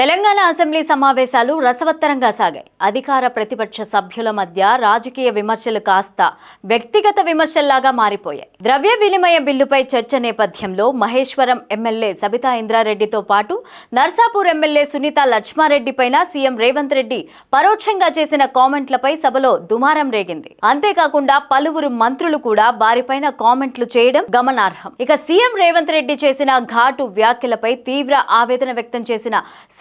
Telangana assembly సమావేశాలు రసవత్తరంగా సాగాయి. అధికార ప్రతిపక్ష సభ్యుల మధ్య రాజకీయ విమర్శలు కాస్త వ్యక్తిగత విమర్శల్లాగా మారిపోయాయి. ద్రవ్య వినిమయ బిల్లుపై చర్చ నేపథ్యంలో మహేశ్వరం ఎమ్మెల్యే సబితా ఇంద్రారెడ్డితో పాటు నర్సాపూర్ ఎమ్మెల్యే సునీత లక్ష్మారెడ్డిపైన సీఎం రేవంత్ రెడ్డి పరోక్షంగా చేసిన కామెంట్లపై సభలో దుమారం రేగింది. అంతేకాకుండా పలువురు మంత్రులు కూడా వారిపైన కామెంట్లు చేయడం గమనార్హం. ఇక సీఎం రేవంత్ రెడ్డి చేసిన ఘాటు వ్యాఖ్యలపై తీవ్ర ఆవేదన వ్యక్తం చేసిన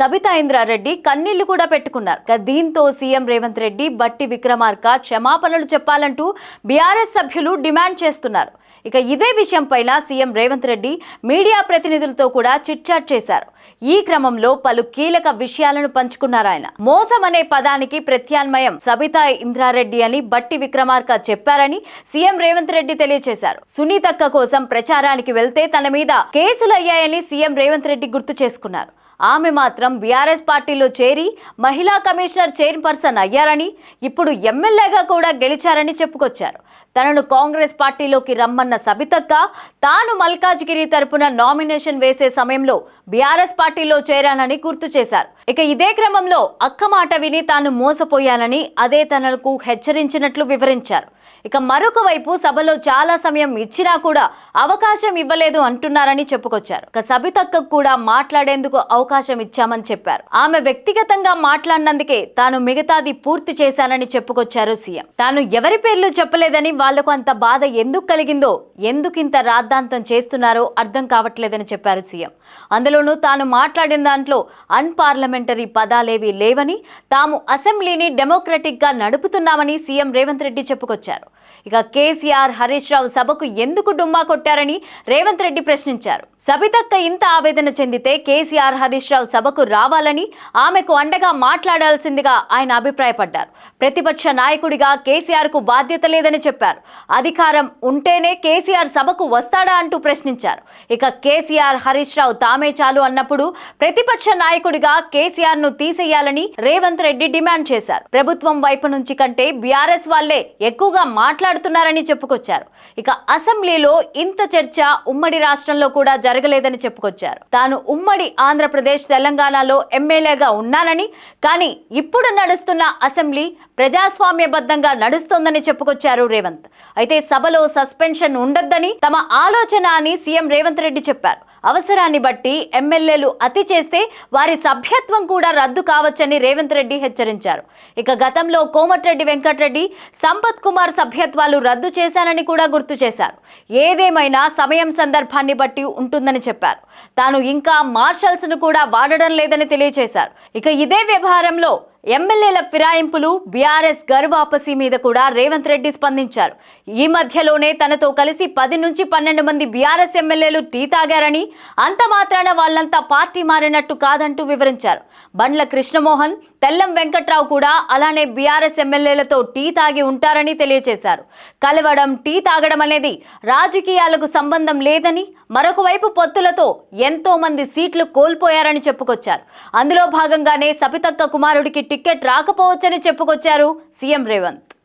సబితా ఇంద్రారెడ్డి కన్నీళ్ళు కూడా పెట్టుకున్నారు. దీంతో సీఎం రేవంత్ రెడ్డి బట్టి విక్రమార్క క్షమాపణలు చెప్పాలంటూ బీఆర్ఎస్ సభ్యులు డిమాండ్ చేస్తున్నారు. ఇక ఇదే విషయం పైన సీఎం రేవంత్ రెడ్డి మీడియా ప్రతినిధులతో కూడా చిట్చాట్ చేశారు. ఈ క్రమంలో పలు కీలక విషయాలను పంచుకున్నారు ఆయన. మోసం అనే పదానికి ప్రత్యామ్నాయం సబితా ఇంద్రారెడ్డి అని బట్టి విక్రమార్క చెప్పారని సీఎం రేవంత్ రెడ్డి తెలియజేశారు సునీతక్క కోసం ప్రచారానికి వెళ్తే తన మీద కేసులు అయ్యాయని సీఎం రేవంత్ రెడ్డి గుర్తు చేసుకున్నారు. ఆమె మాత్రం బీఆర్ఎస్ పార్టీలో చేరి మహిళా కమిషనర్ చైర్పర్సన్ అయ్యారని ఇప్పుడు ఎమ్మెల్యేగా కూడా గెలిచారని చెప్పుకొచ్చారు. తనను కాంగ్రెస్ పార్టీలోకి రమ్మన్న సబితక్క తాను మల్కాజ్గిరి తరపున నామినేషన్ వేసే సమయంలో బీఆర్ఎస్ పార్టీలో చేరానని గుర్తు చేశారు. ఇక ఇదే క్రమంలో అక్క మాట విని తాను మోసపోయానని అదే తనకు హెచ్చరించినట్లు వివరించారు. ఇక మరొక వైపు సభలో చాలా సమయం ఇచ్చినా కూడా అవకాశం ఇవ్వలేదు అంటున్నారని చెప్పుకొచ్చారు. ఇక సబితక్కకు కూడా మాట్లాడేందుకు అవకాశం ఇచ్చామని చెప్పారు. ఆమె వ్యక్తిగతంగా మాట్లాడినందుకే తాను మిగతాది పూర్తి చేశానని చెప్పుకొచ్చారు సీఎం. తాను ఎవరి పేర్లు చెప్పలేదని వాళ్ళకు అంత బాధ ఎందుకు కలిగిందో ఎందుకు ఇంత రాద్ధాంతం చేస్తున్నారో అర్థం కావట్లేదని చెప్పారు సీఎం. అందులోనూ తాను మాట్లాడిన దాంట్లో అన్పార్లమెంటరీ పదాలేవి లేవని తాము అసెంబ్లీని డెమోక్రటిక్గా నడుపుతున్నామని సీఎం రేవంత్ రెడ్డి చెప్పుకొచ్చారు. చేశారు ఇక కేసీఆర్ హరీష్ రావు సభకు ఎందుకు డుమ్మా కొట్టారని రేవంత్ రెడ్డి ప్రశ్నించారు. సబితక్క ఇంత ఆవేదన చెందితే కేసీఆర్ హరీష్ రావు సభకు రావాలని ఆమెకు అండగా మాట్లాడాల్సిందిగా ఆయన అభిప్రాయపడ్డారు. ప్రతిపక్ష నాయకుడిగా కేసీఆర్కు బాధ్యత లేదని చెప్పారు. అధికారం ఉంటేనే కేసీఆర్ సభకు వస్తాడా అంటూ ప్రశ్నించారు. ఇక కేసీఆర్ హరీష్ రావు తామే చాలు అన్నప్పుడు ప్రతిపక్ష నాయకుడిగా కేసీఆర్ను తీసేయాలని రేవంత్ రెడ్డి డిమాండ్ చేశారు. ప్రభుత్వం వైపు నుంచి కంటే బీఆర్ఎస్ వాళ్ళే ఎక్కువగా మాట్లాడుతున్నారని చెప్పుకొచ్చారు. ఇక అసెంబ్లీలో ఇంత చర్చ ఉమ్మడి రాష్ట్రంలో కూడా జరగలేదని చెప్పుకొచ్చారు. తాను ఉమ్మడి ఆంధ్రప్రదేశ్ తెలంగాణలో ఎమ్మెల్యేగా ఉన్నానని కానీ ఇప్పుడు నడుస్తున్న అసెంబ్లీ ప్రజాస్వామ్యబద్ధంగా నడుస్తోందని చెప్పుకొచ్చారు రేవంత్. అయితే సభలో సస్పెన్షన్ ఉండొద్దని తమ ఆలోచన అని సీఎం రేవంత్ రెడ్డి చెప్పారు. అవసరాన్ని బట్టి ఎమ్మెల్యేలు అతి చేస్తే వారి సభ్యత్వం కూడా రద్దు కావచ్చని రేవంత్ రెడ్డి హెచ్చరించారు. ఇక గతంలో కోమటిరెడ్డి వెంకటరెడ్డి సంపత్ కుమార్ సభ్యత్వాలు రద్దు చేశానని కూడా గుర్తు చేశారు. ఏదేమైనా సమయం సందర్భాన్ని బట్టి ఉంటుందని చెప్పారు. తాను ఇంకా మార్షల్స్ను కూడా వాడడం లేదని తెలియజేశారు ఇక ఇదే వ్యవహారంలో ఎమ్మెల్యేల ఫిరాయింపులు బీఆర్ఎస్ గర్వాపసి మీద కూడా రేవంత్ రెడ్డి స్పందించారు. ఈ మధ్యలోనే తనతో కలిసి పది నుంచి పన్నెండు మంది బీఆర్ఎస్ ఎమ్మెల్యేలు టీ తాగారని అంత మాత్రాన వాళ్ళంతా పార్టీ మారినట్టు కాదంటూ వివరించారు. బండ్ల కృష్ణమోహన్ తెల్లం వెంకట్రావు కూడా అలానే బీఆర్ఎస్ ఎమ్మెల్యేలతో టీ తాగి ఉంటారని తెలియజేశారు కలవడం టీ తాగడం అనేది రాజకీయాలకు సంబంధం లేదని మరొక వైపు పొత్తులతో ఎంతో మంది సీట్లు కోల్పోయారని చెప్పుకొచ్చారు. అందులో భాగంగానే సపితక్క కుమారుడికి టికెట్ రాకపోవచ్చని చెప్పుకొచ్చారు సీఎం రేవంత్.